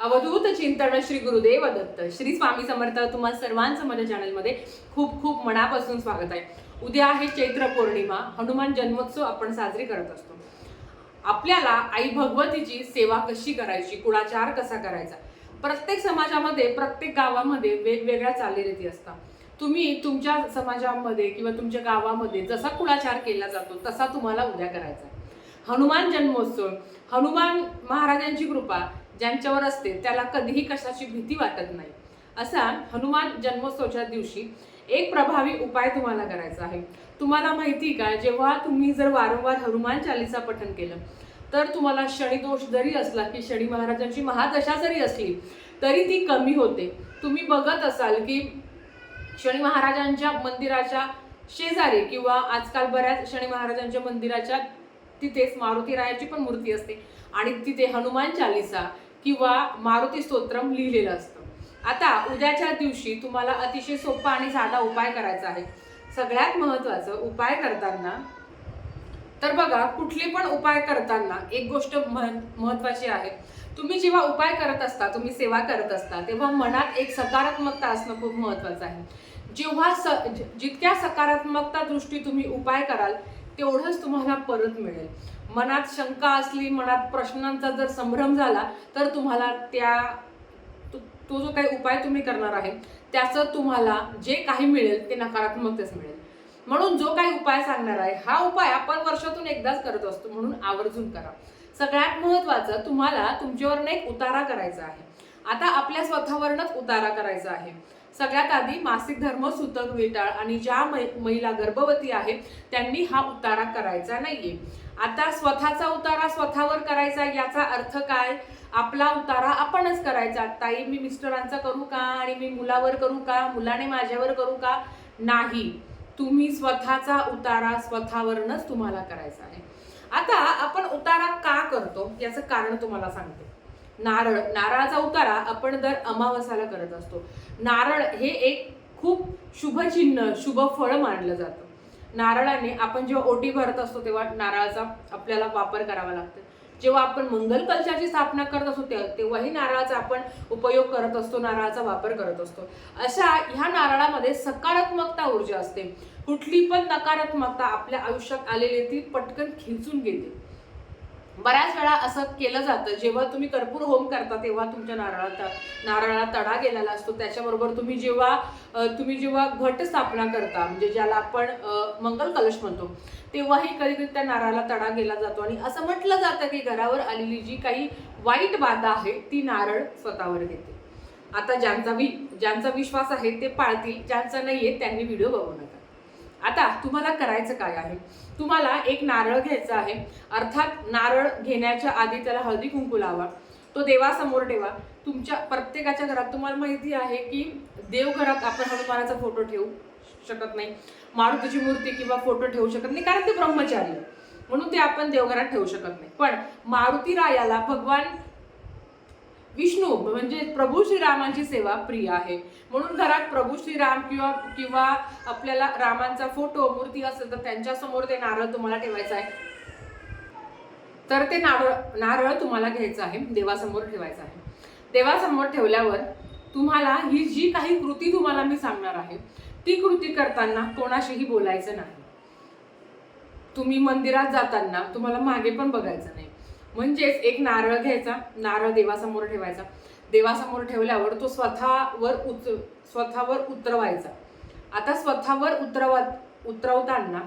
अवधूत चिंतन श्री गुरुदेव दत्त श्री स्वामी समर्थ तुम्हा सर्वांचं माझ्या चॅनलमध्ये खूप खूप मनापासून स्वागत आहे. उद्या आहे चैत्र पौर्णिमा हनुमान जन्मोत्सव आपण साजरी करत असतो. आपल्याला आई भगवतीची सेवा कशी करायची कुळाचार कसा करायचा? प्रत्येक समाजामध्ये प्रत्येक गावामध्ये वेगवेगळ्या चालीरीती असतात. तुम्ही तुमच्या समाजामध्ये किंवा तुमच्या गावामध्ये जसा कुळाचार केला जातो तसा तुम्हाला उद्या करायचा हनुमान जन्मोत्सव हनुमान महाराजांची कृपा ज्यांच्यावर असते त्याला कधीही कशाची भीती वाटत नाही. असा हनुमान जन्मोत्सवच्या दिवशी एक प्रभावी उपाय तुम्हाला करायचा आहे. तुम्हाला माहिती का जेव्हा तुम्ही जर वारंवार हनुमान चालीसा पठन केलं तर तुम्हाला शनिदोष जरी असला की शनी महाराजांची महादशा जरी असली तरी ती कमी होते. तुम्ही बघत असाल की शनी महाराजांच्या मंदिराच्या शेजारी किंवा आजकाल बऱ्याच शनी महाराजांच्या मंदिराच्या तिथेच मारुती रायाची पण मूर्ती असते. आणि तिथे हनुमान चालिसा किंवा मारुती स्तोत्रम लिहिलेलं असतं. आता उद्याच्या दिवशी तुम्हाला अतिशय सोपा आणि साधा उपाय करायचा आहे. सगळ्यात महत्त्वाचं उपाय करताना तर बघा कुठली पण उपाय करताना एक गोष्ट मह- महत्वाची आहे. तुम्ही जेव्हा उपाय करत असता तुम्ही सेवा करत असता तेव्हा मनात एक सकारात्मकता असणं खूप महत्त्वाचं आहे. जेव्हा स जितक्या सकारात्मकता दृष्टी तुम्ही उपाय कराल तेवढंच तुम्हाला परत मिळेल. मनात शंका असली मनात प्रश्नांचा जर संभ्रम झाला तर तुम्हाला त्या तो तो जो काही उपाय तुम्ही करणार आहे त्याचं तुम्हाला जे काही मिळेल ते नकारात्मकतेच मिळेल. म्हणून जो काही उपाय सांगणार आहे हा उपाय आपण वर्षातून एकदाच करत असतो म्हणून आवर्जून करा. सगळ्यात महत्त्वाचं तुम्हाला तुमच्यावरनं एक उतारा करायचा आहे. आता आपल्या स्वतःवरनंच उतारा करायचा आहे. सगळ्यात आधी मासिक धर्म सुतक विटाळ आणि ज्या महिला गर्भवती आहेत त्यांनी हा उतारा करायचा नाहीये. आता स्वतःचा उतारा स्वतःवर करायचा याचा अर्थ काय? आपला उतारा आपणच करायचा. ताई मी मिस्टरांचा करू का? आणि मी मुलावर करू का? मुलाने माझ्यावर करू का? नाही. तुम्ही स्वतःचा उतारा स्वतःवरनच तुम्हाला करायचा आहे. आता आपण उतारा का करतो? याचं कारण तुम्हाला सांगते. नारळ. नारळाचा उतारा आपण दर अमावस्याला करत असतो. नारळ हे एक खूप शुभ चिन्ह शुभ फळ मानलं जातं. नारळाने आपण जेव्हा ओटी भरत असतो तेव्हा नारळाचा आपल्याला वापर करावा लागतो. जेव्हा आपण मंगल कलशाची स्थापना करत असतो तेव्हाही नारळाचा आपण उपयोग करत असतो नारळाचा वापर करत असतो. अशा ह्या नारळामध्ये सकारात्मकता ऊर्जा असते. कुठली पण नकारात्मकता आपल्या आयुष्यात आलेली ती पटकन खिचून घेते. बऱ्याच वेळा असं केलं जातं. जेव्हा तुम्ही कर्पूर होम करता तेव्हा तुमच्या नारळात नारळाला तडा गेलेला असतो. त्याच्याबरोबर तुम्ही जेव्हा तुम्ही जेव्हा घट स्थापना करता म्हणजे ज्याला आपण मंगल कलश म्हणतो तेव्हाही कधी कधी त्या नारळाला तडा गेला जातो. आणि असं म्हटलं जातं की घरावर आलेली जी काही वाईट बाधा आहे ती नारळ स्वतःवर घेते. आता ज्यांचा वि ज्यांचा विश्वास आहे ते पाळतील. ज्यांचा नाही आहे त्यांनी व्हिडिओ बघू नका. आता तुम्हाला करायचं काय आहे? तुम्हाला एक नारळ घ्यायचा आहे. अर्थात नारळ घेण्याच्या आधी त्याला हळदी कुंकू लावा. तो देवासमोर ठेवा. तुमच्या प्रत्येकाच्या घरात तुम्हाला माहिती आहे की देवघरात आपण हनुमानाचा फोटो ठेवू शकत नाही. मारुतीची मूर्ती किंवा फोटो ठेवू शकत नाही. कारण ते ब्रह्मचारी म्हणून ते आपण देवघरात ठेवू शकत नाही. पण मारुती रायाला भगवान विष्णू म्हणजे प्रभू श्रीरामांची सेवा प्रिय आहे. म्हणून घरात प्रभू श्रीराम किंवा किंवा आपल्याला रामांचा फोटो मूर्ती असेल तर त्यांच्यासमोर ते नारळ तुम्हाला ठेवायचं आहे. तर ते नारळ नारळ तुम्हाला घ्यायचं आहे देवासमोर ठेवायचं आहे. देवासमोर ठेवल्यावर तुम्हाला ही जी काही कृती तुम्हाला मी सांगणार आहे ती कृती करताना कोणाशीही बोलायचं नाही. तुम्ही मंदिरात जाताना तुम्हाला मागे पण बघायचं नाही. म्हणजेच एक नारळ घ्यायचा नारळ देवासमोर ठेवायचा. देवासमोर ठेवल्यावर तो स्वतःवर उत स्वतःवर उतरवायचा. आता स्वतःवर उतरवा उतरवताना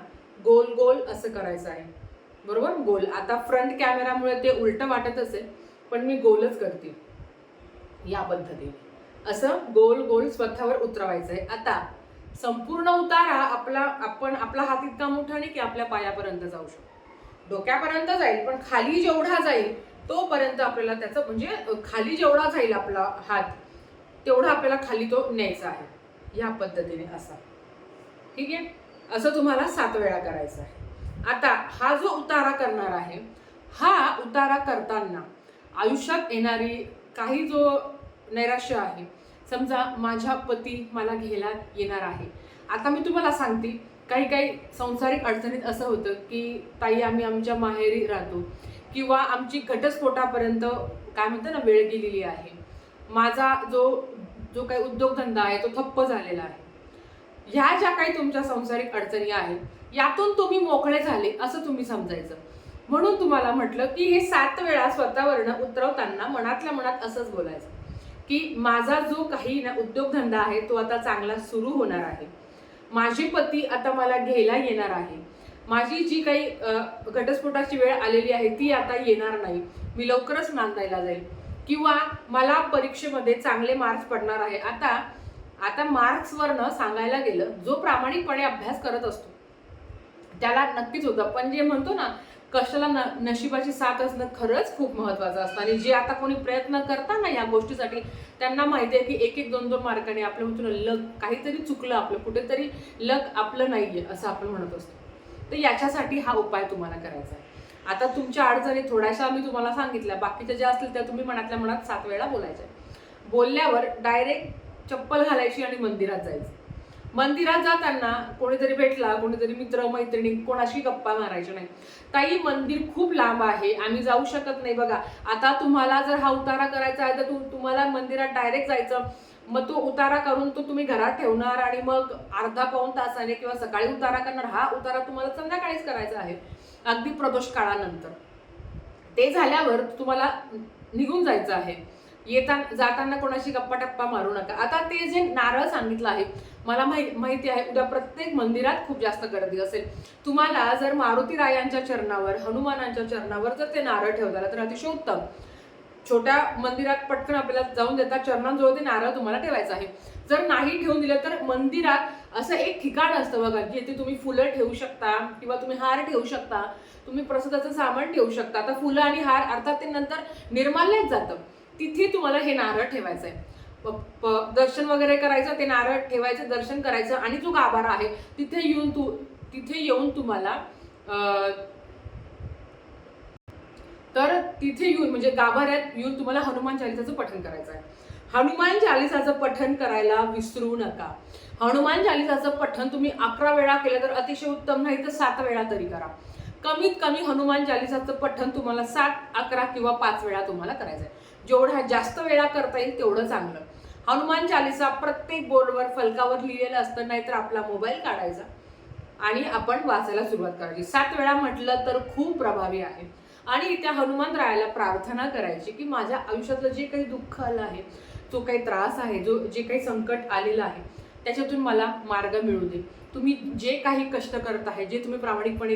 गोल गोल असं करायचं आहे. बरोबर? गोल. आता फ्रंट कॅमेरामुळे ते उलटं वाटत असेल पण मी गोलच करते. या पद्धतीने. असं गोल गोल स्वतःवर उतरवायचं आहे आता संपूर्ण उतारा आपला आपण आपला हात इतका मोठा नाही की आपल्या पायापर्यंत जाऊ शकतो. डोक्यापर्यंत जाईल पण खाली जेवढा जाईल तोपर्यंत आपल्याला त्याचं म्हणजे खाली जेवढा जाईल आपला हात तेवढा आपल्याला खाली तो न्यायचा आहे. या पद्धतीने असा. ठीक आहे? असं तुम्हाला सात वेळा करायचं आहे. आता हा जो उतारा करणार आहे हा उतारा करताना आयुष्यात येणारी काही जो नैराश्य आहे समजा माझ्या पती मला घ्यायला येणार आहे. आता मी तुम्हाला सांगते काही काही संसारिक अडचणीत असं होतं की ताई आम्ही आमच्या माहेरी राहतो. किंवा आमची घटस्फोटापर्यंत काय म्हणतं ना वेळ गेलेली आहे. माझा जो जो काही उद्योगधंदा आहे तो ठप्प झालेला आहे. ह्या ज्या काही तुमच्या संसारिक अडचणी आहेत यातून तुम्ही मोकळे झाले असं तुम्ही समजायचं. म्हणून तुम्हाला म्हटलं की हे सात वेळा स्वतःवरनं उतरवताना मनातल्या मनात असंच बोलायचं. की माझा जो काही ना उद्योगधंदा आहे तो आता चांगला सुरू होणार आहे. माझे पती आता मला घ्यायला येणार आहे. माझी जी काही घटस्फोटाची वेळ आलेली आहे ती आता येणार नाही. मी लवकरच नांदायला जाईल. किंवा मला परीक्षेमध्ये चांगले मार्क्स पडणार आहे. आता आता मार्क्सवरनं सांगायला गेलं जो प्रामाणिकपणे अभ्यास करत असतो त्याला नक्कीच होतं. पण जे म्हणतो ना कशाला न नशिबाची साथ असणं खरंच खूप महत्त्वाचं असतं. आणि जे आता कोणी प्रयत्न करता ना त्या गोष्टीसाठी. त्यांना माहिती आहे की एक एक दोन दोन मार्काने आपलं म्हणतो ना लक काहीतरी चुकलं आपलं कुठेतरी लक आपलं नाहीये असं आपण म्हणत असतो. तर याच्यासाठी हा उपाय तुम्हाला करायचा आहे. आता तुमच्या अडचणी थोड्याशा आम्ही तुम्हाला सांगितल्या. बाकीच्या ज्या असतील त्या तुम्ही मनातल्या मनात सात वेळा बोलायच्या. बोलल्यावर डायरेक्ट चप्पल घालायची आणि मंदिरात जायचं. मंदिरात जाताना कोणीतरी भेटला कोणीतरी मित्र मैत्रिणी कोणाशी गप्पा मारायच्या नाही. ताई मंदिर खूप लांब आहे आम्ही जाऊ शकत नाही बघा. आता तुम्हाला जर हा उतारा करायचा आहे तर तु- तुम्हाला मंदिरात डायरेक्ट जायचं. मग तो उतारा करून तो तुम्ही घरात ठेवणार आणि मग अर्धा पाऊन तासाने किंवा सकाळी उतारा करणार. हा उतारा तुम्हाला संध्याकाळीच करायचा आहे अगदी प्रदोष काळानंतर. ते झाल्यावर तुम्हाला निघून जायचं आहे. येताना जाताना कोणाशी गप्पा टप्पा मारू नका. आता ते जे नारळ सांगितलं आहे मला माहि माहिती आहे उद्या प्रत्येक मंदिरात खूप जास्त गर्दी असेल. तुम्हाला जर मारुती रायांच्या चरणावर हनुमानांच्या चरणावर जर ते नारळ ठेवताला तर अतिशय उत्तम. छोट्या मंदिरात पटकन आपल्याला जाऊन देतात चरणांजवळ ते नारळ तुम्हाला ठेवायचं आहे. जर नाही ठेवून दिलं तर मंदिरात असं एक ठिकाण असतं बघा की जिथे तुम्ही फुलं ठेवू शकता किंवा तुम्ही हार ठेवू शकता तुम्ही प्रसादाचं सामान ठेवू शकता. आता फुलं आणि हार अर्थात ते नंतर निर्माल्यच जातं. तिथे तुम्हाला हे नारळ ठेवायचं आहे प- दर्शन वगैरे करायचं ते नारळ ठेवायचं दर्शन करायचं आणि जो गाभारा आहे तिथे येऊन तू तिथे येऊन तुम्हाला तर तिथे येऊन म्हणजे गाभाऱ्यात येऊन तुम्हाला हनुमान चालिसाचं पठण करायचं आहे हनुमान चालिसाचं पठण करायला विसरू नका. हनुमान चालिसाचं पठण तुम्ही अकरा वेळा केलं तर अतिशय उत्तम नाही तर सात वेळा तरी करा. कमीत कमी हनुमान चालिसाचं पठण तुम्हाला सात अकरा किंवा पाच वेळा तुम्हाला करायचं आहे जेवढा जास्त वेळा करता येईल तेवढं चांगलं. हनुमान चालिसा प्रत्येक बोर्डवर फलकावर लिहिलेलं असतं नाहीतर आपला मोबाईल काढायचा. आणि आपण वाचायला सुरुवात करायची. सात वेळा म्हटलं तर खूप प्रभावी आहे. आणि त्या हनुमान रायाला प्रार्थना करायची की माझ्या आयुष्यातलं जे काही दुःख आलं आहे जो काही त्रास आहे जो जे काही संकट आलेलं आहे त्याच्यातून मला मार्ग मिळू दे. तुम्ही जे काही कष्ट करत आहे जे तुम्ही प्रामाणिकपणे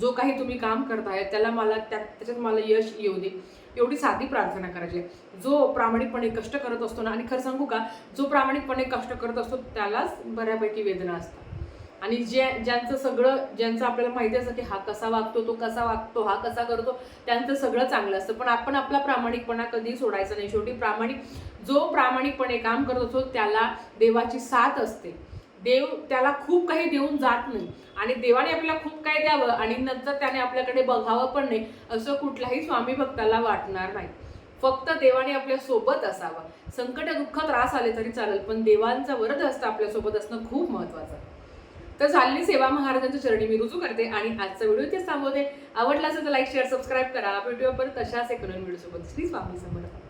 जो काही तुम्ही काम करताय त्याला मला त्या त्याच्यात मला यश येऊ दे. एवढी साधी प्रार्थना करायची आहे. जो प्रामाणिकपणे कष्ट करत असतो ना आणि खरं सांगू का जो प्रामाणिकपणे कष्ट करत असतो त्यालाच बऱ्यापैकी वेदना असतात. आणि जे ज्यांचं सगळं ज्यांचं आपल्याला माहिती असतं की हा कसा वागतो तो कसा वागतो हा कसा करतो त्यांचं सगळं चांगलं असतं. पण आपण आपला प्रामाणिकपणा कधी सोडायचा नाही. शेवटी प्रामाणिक जो प्रामाणिकपणे काम करत असतो त्याला देवाची साथ असते. देव त्याला खूप काही देऊन जात नाही. आणि देवाने आपल्याला खूप काही द्यावं आणि नंतर त्याने आपल्याकडे बघावं पण नाही असं कुठलाही स्वामी भक्ताला वाटणार नाही. फक्त देवाने आपल्यासोबत असावं. संकट दुःख त्रास आले तरी चालेल पण देवांचा वरद असतं आपल्यासोबत असणं खूप महत्वाचं. आहे तर झालेली सेवा महाराजांच्या चरणी मी रुजू करते आणि आजचा व्हिडिओ इथेच थांबवते. आवडला असेल तर लाईक शेअर सबस्क्राईब करा. भेटूया परत तशाच एक नवीन व्हिडिओसोबत. श्री स्वामी समर्थ.